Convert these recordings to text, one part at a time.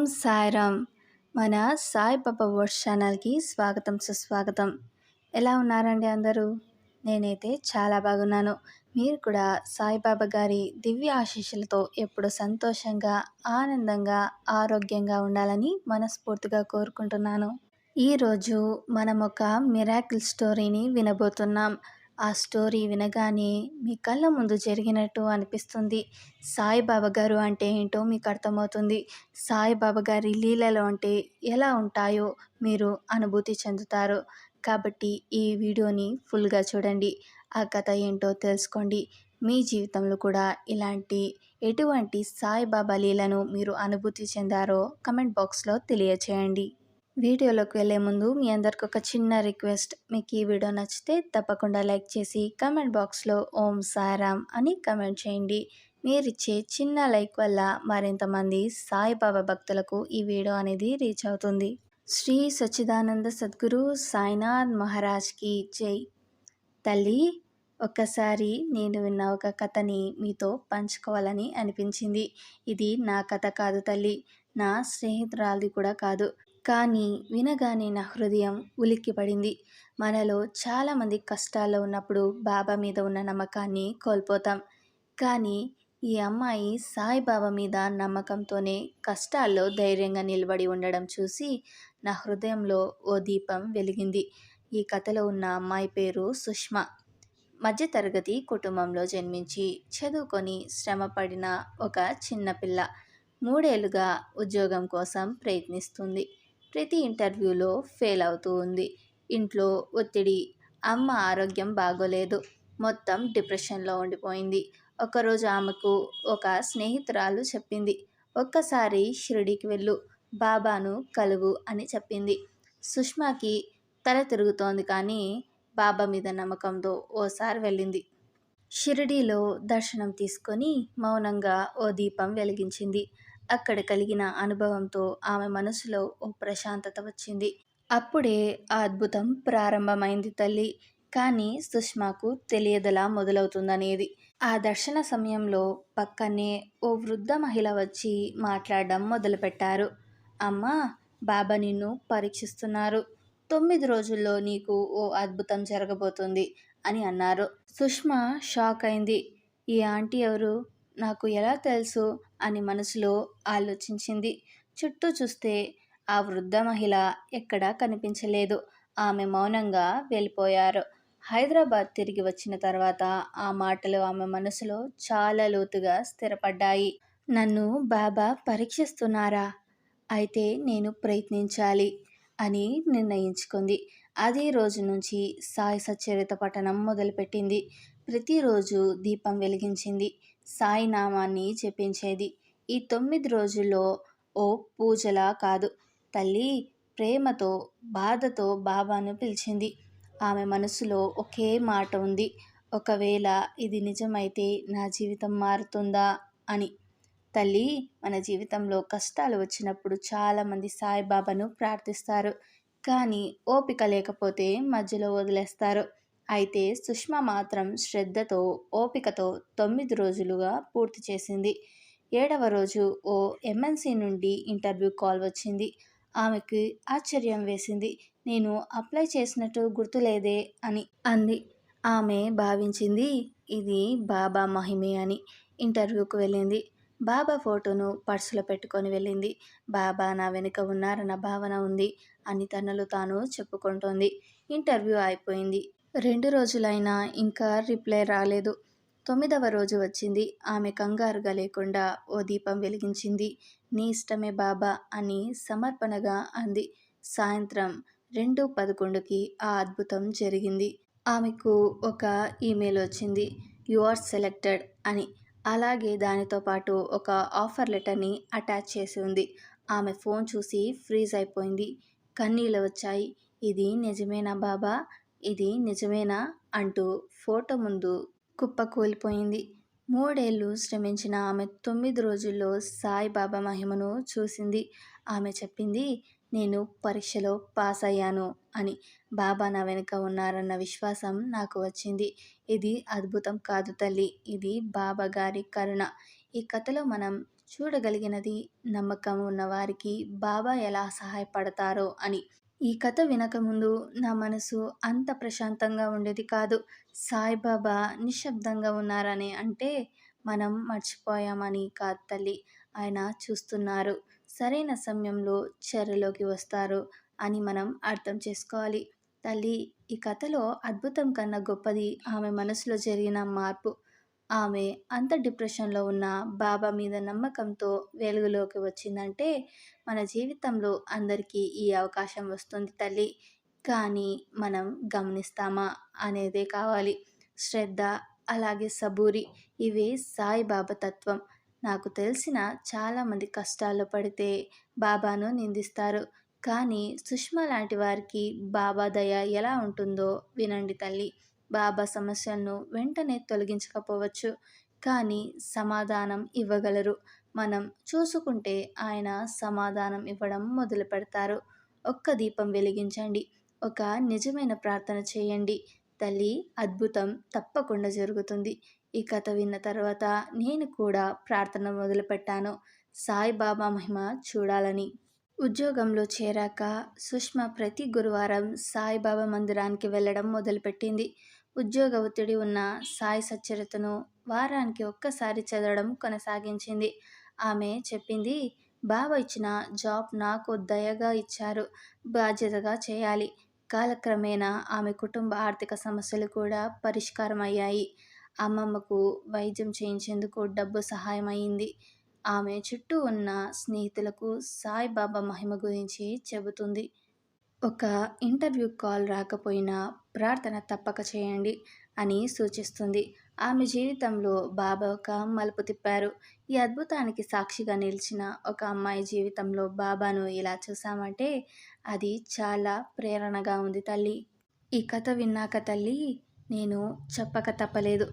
ఓం సాయిరామ్. మన సాయిబాబా వర్డ్స్ ఛానల్కి స్వాగతం సుస్వాగతం. ఎలా ఉన్నారండి అందరూ? నేనైతే చాలా బాగున్నాను. మీరు కూడా సాయిబాబా గారి దివ్య ఆశీస్సులతో ఎప్పుడు సంతోషంగా ఆనందంగా ఆరోగ్యంగా ఉండాలని మనస్ఫూర్తిగా కోరుకుంటున్నాను. ఈరోజు మనం ఒక మిరాకిల్ స్టోరీని వినబోతున్నాం. ఆ స్టోరీ వినగానే మీ కళ్ళ ముందు జరిగినట్టు అనిపిస్తుంది. సాయిబాబా గారు అంటే ఏంటో మీకు అర్థమవుతుంది. సాయిబాబా గారి లీలలు అంటే ఎలా ఉంటాయో మీరు అనుభూతి చెందుతారు. కాబట్టి ఈ వీడియోని ఫుల్గా చూడండి. ఆ కథ ఏంటో తెలుసుకోండి. మీ జీవితంలో కూడా ఇలాంటి ఎటువంటి సాయిబాబా లీలను మీరు అనుభూతి చెందారో కమెంట్ బాక్స్లో తెలియచేయండి. వీడియోలోకి వెళ్ళే ముందు మీ అందరికి ఒక చిన్న రిక్వెస్ట్. మీకు ఈ వీడియో నచ్చితే తప్పకుండా లైక్ చేసి కమెంట్ బాక్స్లో ఓం సారామ్ అని కమెంట్ చేయండి. మీరిచ్చే చిన్న లైక్ వల్ల మరింతమంది సాయిబాబా భక్తులకు ఈ వీడియో అనేది రీచ్ అవుతుంది. శ్రీ సచ్చిదానంద సద్గురు సాయినాథ్ మహారాజ్కి జై. తల్లి ఒక్కసారి నేను విన్న ఒక కథని మీతో పంచుకోవాలని అనిపించింది. ఇది నా కథ కాదు తల్లి. నా స్నేహితురాలది కూడా కాదు. కానీ వినగానే నా హృదయం ఉలిక్కిపడింది. మనలో చాలామంది కష్టాల్లో ఉన్నప్పుడు బాబా మీద ఉన్న నమ్మకాన్ని కోల్పోతాం. కానీ ఈ అమ్మాయి సాయిబాబా మీద నమ్మకంతోనే కష్టాల్లో ధైర్యంగా నిలబడి ఉండడం చూసి నా హృదయంలో ఓ దీపం వెలిగింది. ఈ కథలో ఉన్న అమ్మాయి పేరు సుష్మా. మధ్యతరగతి కుటుంబంలో జన్మించి చదువుకొని శ్రమపడిన ఒక చిన్నపిల్ల మూడేళ్ళుగా ఉద్యోగం కోసం ప్రయత్నిస్తుంది. ప్రతి ఇంటర్వ్యూలో ఫెయిల్ అవుతూ ఉంది. ఇంట్లో ఒత్తిడి అమ్మ ఆరోగ్యం బాగోలేదు. మొత్తం డిప్రెషన్లో ఉండిపోయింది. ఒకరోజు ఆమెకు ఒక స్నేహితురాలు చెప్పింది ఒక్కసారి షిరిడీకి వెళ్ళు బాబాను కలువు అని చెప్పింది. సుష్మాకి తల తిరుగుతోంది కానీ బాబా మీద నమ్మకంతో ఓసారి వెళ్ళింది. షిరిడీలో దర్శనం తీసుకొని మౌనంగా ఓ దీపం వెలిగించింది. అక్కడ కలిగిన అనుభవంతో ఆమె మనసులో ఓ ప్రశాంతత వచ్చింది. అప్పుడే ఆ అద్భుతం ప్రారంభమైంది తల్లి. కానీ సుష్మాకు తెలియదలా మొదలవుతుందనేది. ఆ దర్శన సమయంలో పక్కనే ఓ వృద్ధ మహిళ వచ్చి మాట్లాడడం మొదలుపెట్టారు. అమ్మా బాబా నిన్ను పరీక్షిస్తున్నారు. తొమ్మిది రోజుల్లో నీకు ఓ అద్భుతం జరగబోతుంది అని అన్నారు. సుష్మా షాక్ అయింది. ఈ ఆంటీ ఎవరు? నాకు ఎలా తెలుసు? అని మనసులో ఆలోచించింది. చుట్టూ చూస్తే ఆ వృద్ధ మహిళ ఎక్కడా కనిపించలేదు. ఆమె మౌనంగా వెళ్ళిపోయారు. హైదరాబాద్ తిరిగి వచ్చిన తర్వాత ఆ మాటలు ఆమె మనసులో చాలా లోతుగా స్థిరపడ్డాయి. నన్ను బాబా పరీక్షిస్తున్నారా? అయితే నేను ప్రయత్నించాలి అని నిర్ణయించుకుంది. అదే రోజు నుంచి సాయి సచరిత పఠనం మొదలుపెట్టింది. ప్రతిరోజు దీపం వెలిగించింది. సాయి నామాన్ని జపించేది ఈ తొమ్మిది రోజుల్లో ఓ పూజలా కాదు. తల్లి ప్రేమతో బాధతో బాబాను పిలిచింది. ఆమె మనసులో ఒకే మాట ఉంది. ఒకవేళ ఇది నిజమైతే నా జీవితం మారుతుందా అని. తల్లి మన జీవితంలో కష్టాలు వచ్చినప్పుడు చాలామంది సాయిబాబాను ప్రార్థిస్తారు. కానీ ఓపిక లేకపోతే మధ్యలో వదిలేస్తారు. అయితే సుష్మ మాత్రం శ్రద్ధతో ఓపికతో తొమ్మిది రోజులుగా పూర్తి చేసింది. ఏడవ రోజు ఓ ఎంఎన్సీ నుండి ఇంటర్వ్యూ కాల్ వచ్చింది. ఆమెకి ఆశ్చర్యం వేసింది. నేను అప్లై చేసినట్టు గుర్తులేదే అని అంది. ఆమె భావించింది ఇది బాబా మహిమే అని ఇంటర్వ్యూకు వెళ్ళింది. బాబా ఫోటోను పర్సులో పెట్టుకొని వెళ్ళింది. బాబా నా వెనుక ఉన్నారన్న భావన ఉంది అని తనలో తాను చెప్పుకుంటోంది. ఇంటర్వ్యూ అయిపోయింది. రెండు రోజులైనా ఇంకా రిప్లై రాలేదు. తొమ్మిదవ రోజు వచ్చింది. ఆమె కంగారుగా లేకుండా ఓ దీపం వెలిగించింది. నీ ఇష్టమే బాబా అని సమర్పణగా అంది. సాయంత్రం రెండు పదకొండుకి ఆ అద్భుతం జరిగింది. ఆమెకు ఒక ఈమెయిల్ వచ్చింది. యు ఆర్ సెలెక్టెడ్ అని. అలాగే దానితో పాటు ఒక ఆఫర్ లెటర్ని అటాచ్ చేసి ఉంది. ఆమె ఫోన్ చూసి ఫ్రీజ్ అయిపోయింది. కన్నీళ్ళు వచ్చాయి. ఇది నిజమేనా బాబా? ఇది నిజమేనా? అంటూ ఫోటో ముందు కుప్పకూలిపోయింది మూడేళ్ళు శ్రమించిన ఆమె తొమ్మిది రోజుల్లో సాయిబాబా మహిమను చూసింది. ఆమె చెప్పింది నేను పరీక్షలో పాస్ అయ్యాను అని. బాబా నా వెనుక ఉన్నారన్న విశ్వాసం నాకు వచ్చింది. ఇది అద్భుతం కాదు తల్లి ఇది బాబా గారి కరుణ. ఈ కథలో మనం చూడగలిగినది నమ్మకం ఉన్నవారికి బాబా ఎలా సహాయపడతారో అని. ఈ కథ వినకముందు నా మనసు అంత ప్రశాంతంగా ఉండేది కాదు. సాయిబాబా నిశ్శబ్దంగా ఉన్నారని అంటే మనం మర్చిపోయామని కాదు తల్లి. ఆయన చూస్తున్నారు. సరైన సమయంలో చర్యలోకి వస్తారు అని మనం అర్థం చేసుకోవాలి. తల్లి ఈ కథలో అద్భుతం కన్నా గొప్పది ఆమె మనసులో జరిగిన మార్పు. ఆమె అంత డిప్రెషన్లో ఉన్న బాబా మీద నమ్మకంతో వెలుగులోకి వచ్చిందంటే మన జీవితంలో అందరికీ ఈ అవకాశం వస్తుంది తల్లి. కానీ మనం గమనిస్తామా అనేదే కావాలి. శ్రద్ధ అలాగే సబూరి ఇవే సాయిబాబా తత్వం. నాకు తెలిసిన చాలామంది కష్టాల్లో పడితే బాబాను నిందిస్తారు. కానీ సుష్మా లాంటి వారికి బాబా దయ ఎలా ఉంటుందో వినండి తల్లి. బాబా సమస్యలను వెంటనే తొలగించకపోవచ్చు. కానీ సమాధానం ఇవ్వగలరు. మనం చూసుకుంటే ఆయన సమాధానం ఇవ్వడం మొదలు పెడతారు. ఒక్క దీపం వెలిగించండి. ఒక నిజమైన ప్రార్థన చేయండి. తల్లి అద్భుతం తప్పకుండా జరుగుతుంది. ఈ కథ విన్న తర్వాత నేను కూడా ప్రార్థన మొదలుపెట్టాను సాయిబాబా మహిమ చూడాలని. ఉద్యోగంలో చేరాక సుష్మ ప్రతి గురువారం సాయిబాబా మందిరానికి వెళ్ళడం మొదలుపెట్టింది. ఉద్యోగ ఒత్తిడి ఉన్న సాయి సచ్చరితను వారానికి ఒక్కసారి చదవడం కొనసాగించింది. ఆమె చెప్పింది బావ ఇచ్చిన జాబ్ నాకు దయగా ఇచ్చారు. బాధ్యతగా చేయాలి. కాలక్రమేణా ఆమె కుటుంబ ఆర్థిక సమస్యలు కూడా పరిష్కారం అయ్యాయి అమ్మమ్మకు వైద్యం చేయించేందుకు డబ్బు సహాయం అయింది ఆమె చుట్టూ ఉన్న స్నేహితులకు సాయిబాబా మహిమ గురించి చెబుతుంది. ఒక ఇంటర్వ్యూ కాల్ రాకపోయినా ప్రార్థన తప్పక చేయండి అని సూచిస్తుంది. ఆమె జీవితంలో బాబా ఒక మలుపు తిప్పారు. ఈ అద్భుతానికి సాక్షిగా నిలిచిన ఒక అమ్మాయి జీవితంలో బాబాను ఇలా చూసామంటే అది చాలా ప్రేరణగా ఉంది తల్లి. ఈ కథ విన్నాక తల్లి నేను చెప్పక తప్పలేదు.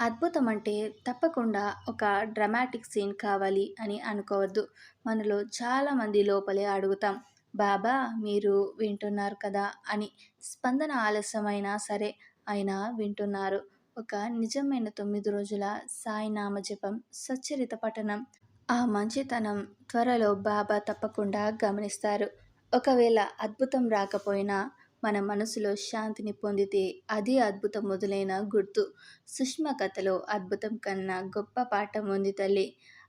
అద్భుతం అంటే తప్పకుండా ఒక డ్రమాటిక్ సీన్ కావాలి అని అనుకోవద్దు. మనలో చాలామంది లోపలే అడుగుతాం. బాబా మీరు వింటున్నారు కదా అని స్పందన ఆలస్యమైనా సరే అయినా వింటున్నారు. ఒక నిజమైన తొమ్మిది రోజుల సాయి నామజపం సచ్చరిత పఠనం. ఆ మంచితనం త్వరలో బాబా తప్పకుండా గమనిస్తారు. ఒకవేళ అద్భుతం రాకపోయినా మన మనసులో శాంతిని పొందితే అది అద్భుతం మొదలైన గుర్తు. సుష్మ కథలో అద్భుతం కన్నా గొప్ప పాఠం ఉంది తల్లి.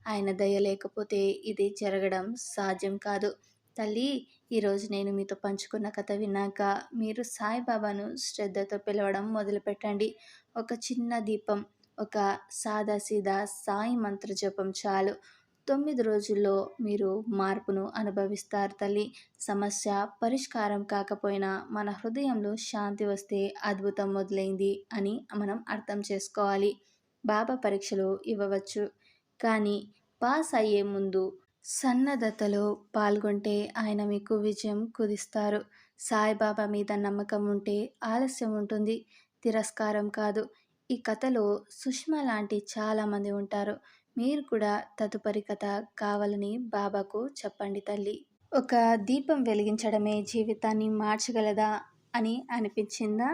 ఆయన దయ లేకపోతే ఇది జరగడం సాధ్యం కాదు. తల్లి ఈరోజు నేను మీతో పంచుకున్న కథ విన్నాక మీరు సాయిబాబాను శ్రద్ధతో పిలవడం మొదలుపెట్టండి. ఒక చిన్న దీపం ఒక సాదాసీదా సాయి మంత్ర జపం చాలు. తొమ్మిది రోజుల్లో మీరు మార్పును అనుభవిస్తారు తల్లి. సమస్య పరిష్కారం కాకపోయినా మన హృదయంలో శాంతి వస్తే అద్భుతం మొదలైంది అని మనం అర్థం చేసుకోవాలి. బాబా పరీక్షలు ఇవ్వవచ్చు. కానీ పాస్ అయ్యే ముందు సన్నద్ధతలో పాల్గొంటే ఆయన మీకు విజయం కుదిస్తారు. సాయిబాబా మీద నమ్మకం ఉంటే ఆలస్యం ఉంటుంది. తిరస్కారం కాదు. ఈ కథలో సుష్మా లాంటి చాలామంది ఉంటారు. మీరు కూడా తదుపరి కథ కావాలని బాబాకు చెప్పండి తల్లి. ఒక దీపం వెలిగించడమే జీవితాన్ని మార్చగలదా అని అనిపించిందా?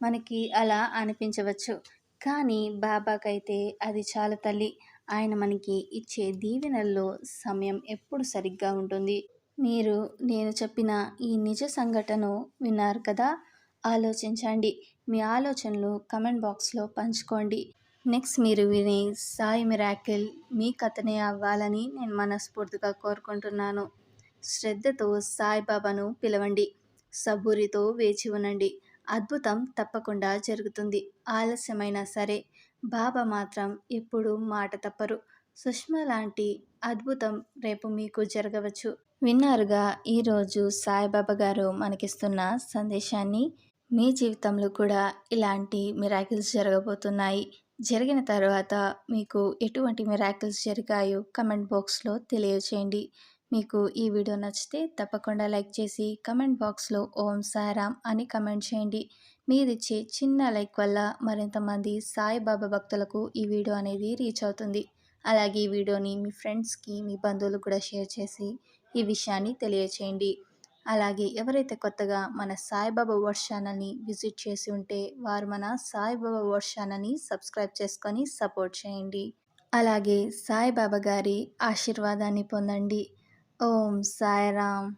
మనకి అలా అనిపించవచ్చు. కానీ బాబాకైతే అది చాలా తల్లి. ఆయన మనకి ఇచ్చే దీవెనల్లో సమయం ఎప్పుడు సరిగ్గా ఉంటుంది? మీరు నేను చెప్పిన ఈ నిజ సంఘటన విన్నారు కదా? ఆలోచించండి. మీ ఆలోచనలు కమెంట్ బాక్స్లో పంచుకోండి. నెక్స్ట్ మీరు వినే సాయి మిరాకిల్ మీ కథనే అవ్వాలని నేను మనస్ఫూర్తిగా కోరుకుంటున్నాను. శ్రద్ధతో సాయిబాబాను పిలవండి. సబూరితో వేచి ఉండండి. అద్భుతం తప్పకుండా జరుగుతుంది. ఆలస్యమైనా సరే బాబా మాత్రం ఎప్పుడు మాట తప్పరు. సుష్మా లాంటి అద్భుతం రేపు మీకు జరగవచ్చు. విన్నారుగా ఈరోజు సాయిబాబా గారు మనకిస్తున్న సందేశాన్ని? మీ జీవితంలో కూడా ఇలాంటి మిరాకిల్స్ జరగబోతున్నాయి. జరిగిన తర్వాత మీకు ఎటువంటి మిరాకిల్స్ జరిగాయో కమెంట్ బాక్స్లో తెలియచేయండి. మీకు ఈ వీడియో నచ్చితే తప్పకుండా లైక్ చేసి కమెంట్ బాక్స్లో ఓం సారామ్ అని కమెంట్ చేయండి. మీరిచ్చే చిన్న లైక్ వల్ల మరింతమంది సాయిబాబా భక్తులకు ఈ వీడియో అనేది రీచ్ అవుతుంది. అలాగే ఈ వీడియోని మీ ఫ్రెండ్స్కి మీ బంధువులకు కూడా షేర్ చేసి ఈ విషయాన్ని తెలియచేయండి. అలాగే ఎవరైతే కొత్తగా మన సాయిబాబా వర్డ్ ఛానల్ని విజిట్ చేసి ఉంటే వారు మన సాయిబాబా వర్డ్ ఛానల్ని సబ్స్క్రైబ్ చేసుకొని సపోర్ట్ చేయండి. అలాగే సాయిబాబా గారి ఆశీర్వాదాన్ని పొందండి. ఓం సాయిరామ్.